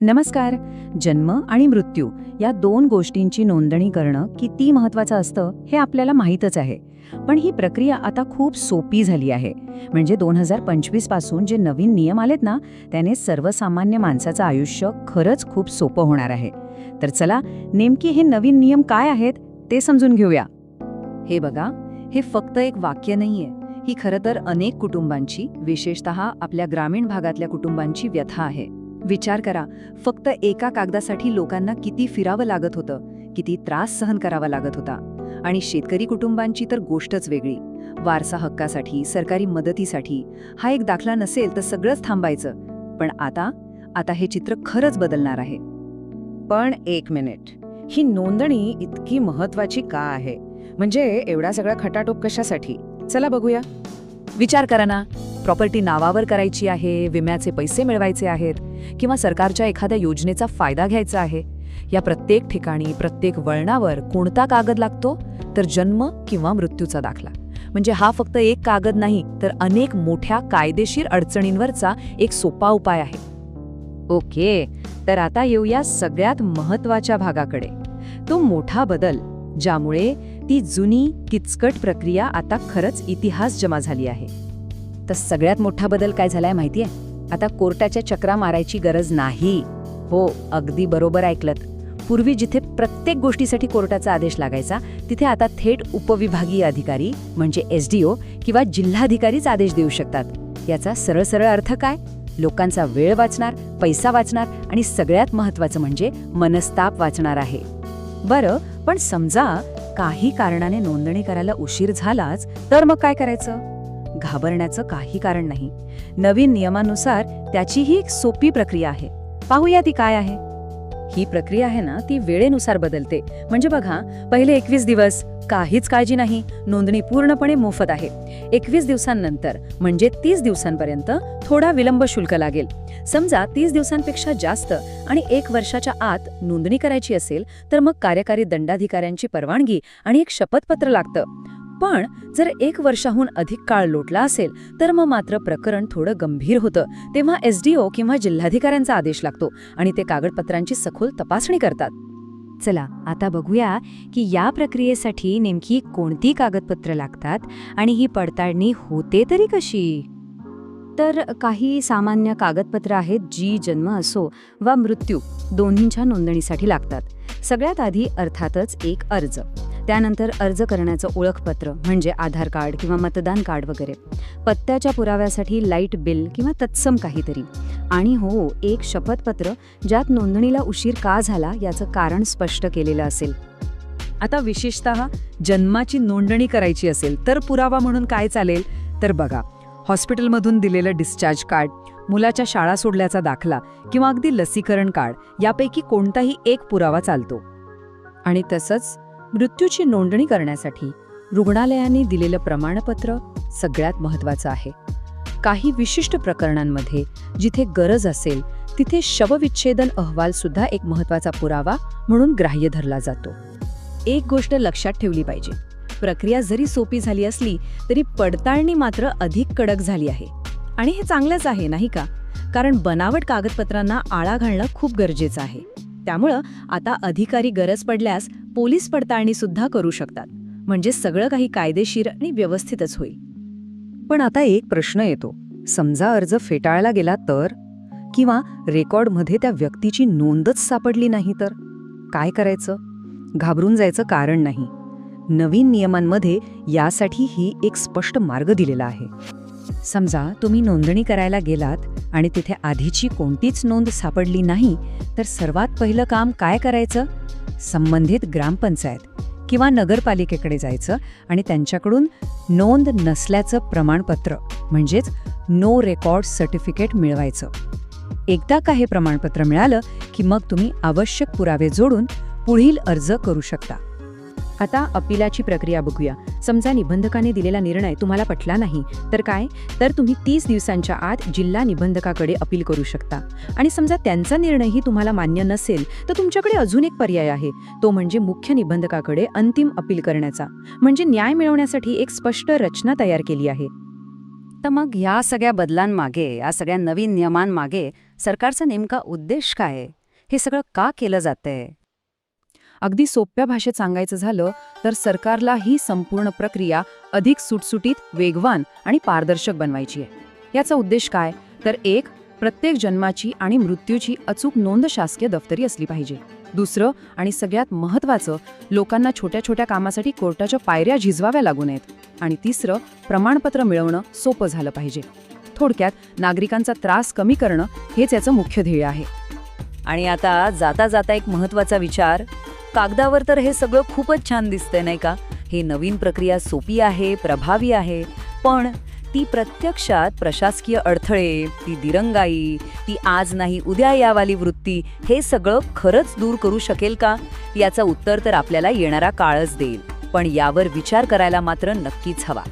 नमस्कार. जन्म आणि मृत्यू या दोन गोष्टींची नोंदणी करणं किती महत्वाचं असतं हे आपल्याला माहीतच आहे. पण ही प्रक्रिया आता खूप सोपी झाली आहे. म्हणजे दोन हजार पंचवीसपासून जे नवीन नियम आलेत ना त्याने सर्वसामान्य माणसाचं आयुष्य खरंच खूप सोपं होणार आहे. तर चला नेमकी हे नवीन नियम काय आहेत ते समजून घेऊया. हे बघा हे फक्त एक वाक्य नाहीये. ही खरं तर अनेक कुटुंबांची विशेषतः आपल्या ग्रामीण भागातल्या कुटुंबांची व्यथा आहे. विचार करा फक्त एका कागदासाठी लोकांना किती फिरावं लागत होतं किती त्रास सहन करावा लागत होता. आणि शेतकरी कुटुंबांची तर गोष्टच वेगळी. वारसा हक्कासाठी सरकारी मदतीसाठी हा एक दाखला नसेल तर सगळंच थांबायचं. पण आता आता हे चित्र खरंच बदलणार आहे. पण एक मिनिट. ही नोंदणी इतकी महत्वाची का आहे? म्हणजे एवढा सगळा खटाटोप कशासाठी? चला बघूया. विचार करा ना. प्रॉपर्टी नावावर करायची आहे विम्याचे पैसे मिळवायचे आहेत किंवा सरकारच्या एखाद्या योजनेचा फायदा घ्यायचा आहे. या प्रत्येक ठिकाणी प्रत्येक वळणावर कोणता कागद लागतो? तर जन्म किंवा मृत्यूचा दाखला. म्हणजे हा फक्त एक कागद नाही तर अनेक मोठ्या कायदेशीर अडचणींवरचा एक सोपा उपाय आहे. ओके तर आता येऊया सगळ्यात महत्त्वाच्या भागाकडे. तो मोठा बदल ज्यामुळे ती जुनी किचकट प्रक्रिया आता खरंच इतिहास जमा झाली आहे. तर सगळ्यात मोठा बदल काय झालाय माहितीये? आता कोर्टाच्या चक्रा मारायची गरज नाही. हो अगदी बरोबर ऐकलत. पूर्वी जिथे प्रत्येक गोष्टीसाठी कोर्टाचा आदेश लागायचा तिथे आता थेट उपविभागीय अधिकारी म्हणजे एस डी ओ किंवा जिल्हाधिकारीच आदेश देऊ शकतात. याचा सरळ सरळ अर्थ काय? लोकांचा वेळ वाचणार पैसा वाचणार आणि सगळ्यात महत्वाचं म्हणजे मनस्ताप वाचणार आहे. बरं पण समजा काही कारणाने नोंदणी करायला उशीर झालाच तर मग काय करायचं? घाबरण्याचं काही कारण नाही. नवीन नियमानुसार त्याचीही एक सोपी प्रक्रिया आहे. पाहूया ती काय आहे. ही प्रक्रिया आहे ना ती वेळेनुसार बदलते. म्हणजे बघा पहिले एकवीस दिवस काहीच काळजी नाही नोंदणी पूर्णपणे मोफत आहे. एकवीस दिवसांनंतर म्हणजे तीस दिवसांपर्यंत थोडा विलंब शुल्क लागेल. समजा तीस दिवसांपेक्षा जास्त आणि एक वर्षाच्या आत नोंदणी करायची असेल तर मग कार्यकारी दंडाधिकाऱ्यांची परवानगी आणि एक शपथपत्र लागतं. पण जर एक वर्षाहून अधिक काळ लोटला असेल तर मग मात्र प्रकरण थोडं गंभीर होतं. तेव्हा एसडीओ किंवा जिल्हाधिकाऱ्यांचा आदेश लागतो आणि ते कागदपत्रांची सखोल तपासणी करतात. चला आता बघूया की या प्रक्रियेसाठी नेमकी कोणती कागदपत्र लागतात आणि ही पडताळणी होते तरी कशी? तर काही सामान्य कागदपत्र आहेत जी जन्म असो वा मृत्यू दोन्हींच्या नोंदणीसाठी लागतात. सगळ्यात आधी अर्थातच एक अर्ज. त्यानंतर अर्ज करण्याचं ओळखपत्र म्हणजे आधार कार्ड किंवा मतदान कार्ड वगैरे. पत्त्याच्या पुराव्यासाठी लाइट बिल किंवा तत्सम काहीतरी. आणि हो एक शपथपत्र ज्यात नोंदणीला उशीर का झाला याचं कारण स्पष्ट केलेलं असेल. आता विशेषतः जन्माची नोंदणी करायची असेल तर पुरावा म्हणून काय चालेल? तर बघा हॉस्पिटलमधून दिलेलं डिस्चार्ज कार्ड मुलाच्या शाळा सोडल्याचा दाखला किंवा अगदी लसीकरण कार्ड यापैकी कोणताही एक पुरावा चालतो. आणि तसंच मृत्यूची नोंदणी करण्यासाठी रुग्णालयांनी दिलेलं प्रमाणपत्र सगळ्यात महत्वाचं आहे. काही विशिष्ट प्रकरणांमध्ये जिथे गरज असेल तिथे शवविच्छेदन अहवाल सुद्धा एक महत्त्वाचा पुरावा म्हणून ग्राह्य धरला जातो. एक गोष्ट लक्षात ठेवली पाहिजे. प्रक्रिया जरी सोपी झाली असली तरी पडताळणी मात्र अधिक कडक झाली आहे. आणि हे चांगलंच आहे नाही का? कारण बनावट कागदपत्रांना आळा घालणं खूप गरजेचं आहे. त्यामुळं आता अधिकारी गरज पडल्यास पोलीस पडताळणी सुद्धा करू शकतात. म्हणजे सगळं काही कायदेशीर आणि व्यवस्थितच होईल. पण आता एक प्रश्न येतो. समजा अर्ज फेटाळला गेला तर? किंवा रेकॉर्डमध्ये त्या व्यक्तीची नोंदच सापडली नाही तर? काय करायचं? घाबरून जायचं कारण नाही. नवीन नियमांमध्ये यासाठी ही एक स्पष्ट मार्ग दिलेला आहे. समजा तुम्ही नोंदणी करायला गेलात आणि तिथे आधीची कोणतीच नोंद सापडली नाही तर सर्वात पहिलं काम काय करायचं? संबंधित ग्रामपंचायत किंवा नगरपालिकेकडे जायचं आणि त्यांच्याकडून नोंद नसल्याचं प्रमाणपत्र म्हणजेच नो रेकॉर्ड सर्टिफिकेट मिळवायचं. एकदा का हे प्रमाणपत्र मिळालं की मग तुम्ही आवश्यक पुरावे जोडून पुढील अर्ज करू शकता. आता अपिलाची प्रक्रिया बघूया. समजा निबंधकाने दिलेला निर्णय तुम्हाला पटला नाही तर काय? तर तुम्ही तीस दिवसांच्या आत जिल्हा निबंधकाकडे अपील करू शकता. आणि समजा त्यांचा निर्णयही तुम्हाला मान्य नसेल तर तुमच्याकडे अजून एक पर्याय आहे. तो म्हणजे मुख्य निबंधकाकडे अंतिम अपील करण्याचा. म्हणजे न्याय मिळवण्यासाठी एक स्पष्ट रचना तयार केली आहे. तर मग या सगळ्या बदलांमागे या सगळ्या नवीन नियमांमागे सरकारचा नेमका उद्देश काय हे सगळं का केलं जातंय? अगदी सोप्या भाषेत सांगायचं झालं तर सरकारला ही संपूर्ण प्रक्रिया अधिक सुटसुटीत वेगवान आणि पारदर्शक बनवायची आहे. याचा उद्देश काय? तर एक प्रत्येक जन्माची आणि मृत्यूची अचूक नोंद शासकीय दफ्तरी असली पाहिजे. दुसरं आणि सगळ्यात महत्त्वाचं लोकांना छोट्या छोट्या कामासाठी कोर्टाच्या पायऱ्या झिजवाव्या लागू नयेत. आणि तिसरं प्रमाणपत्र मिळवणं सोपं झालं पाहिजे. थोडक्यात नागरिकांचा त्रास कमी करणं हेच याचं मुख्य ध्येय आहे. आणि आता जाता जाता एक महत्त्वाचा विचार कागदावर तर हे सगळं खूपच छान दिसतंय नाही का? हे नवीन प्रक्रिया सोपी आहे प्रभावी आहे पण ती प्रत्यक्षात प्रशासकीय अडथळे ती दिरंगाई ती आज नाही उद्या यावाली वृत्ती हे सगळं खरंच दूर करू शकेल का? याचं उत्तर तर आपल्याला येणारा काळच देईल. पण यावर विचार करायला मात्र नक्कीच हवा.